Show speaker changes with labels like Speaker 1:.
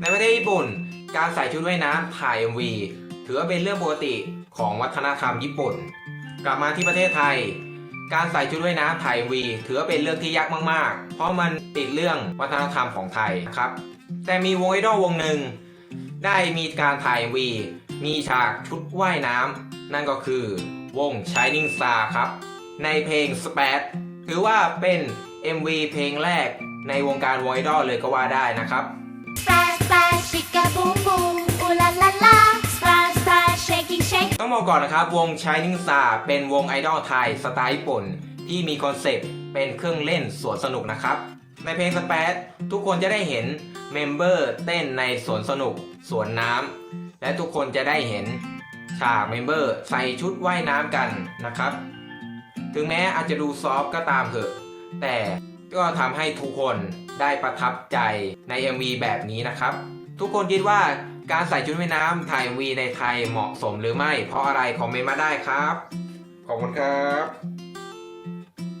Speaker 1: ในประเทศญี่ปุ่น การใส่ชุดว่ายน้ำถ่าย MV ถือว่าเป็นเรื่องปกติของวัฒนธรรมญี่ปุ่น กลับมาที่ประเทศไทย การใส่ชุดว่ายน้ำถ่าย MV ถือว่าเป็นเรื่องที่ยากมากๆ เพราะมันติดเรื่องวัฒนธรรมของไทยครับ แต่มีวงไอดอลวงหนึ่งได้มีการถ่าย MV มีฉากชุดว่ายน้ำนั่นก็คือวง Shining Star ครับ ในเพลง Spat ถือว่าเป็น MV เพลงแรกในวงการวงไอดอลเลยก็ว่าได้นะครับ ต้องบอกก่อนนะครับ วง Shining Star เป็นวงไอดอลไทยสไตล์ญี่ปุ่น ที่มีคอนเซปต์เป็นเครื่องเล่นสวนสนุกนะครับ ในเพลงสเปซทุกคนจะได้เห็นเมมเบอร์เต้นในสวนสนุกสวนน้ำและทุกคนจะได้เห็นฉากเมมเบอร์ใส่ชุดว่ายน้ำกันนะครับ ถึงแม้อาจจะดูซอฟก็ตามเถอะ แต่ก็ทำให้ทุกคนได้ประทับใจใน MV แบบนี้นะครับ ทุกคนคิดว่า การใส่ชุดว่ายน้ำถ่ายวีในไทยเหมาะสมหรือไม่ เพราะอะไรคอมเมนต์มาได้ครับ ขอบคุณครับ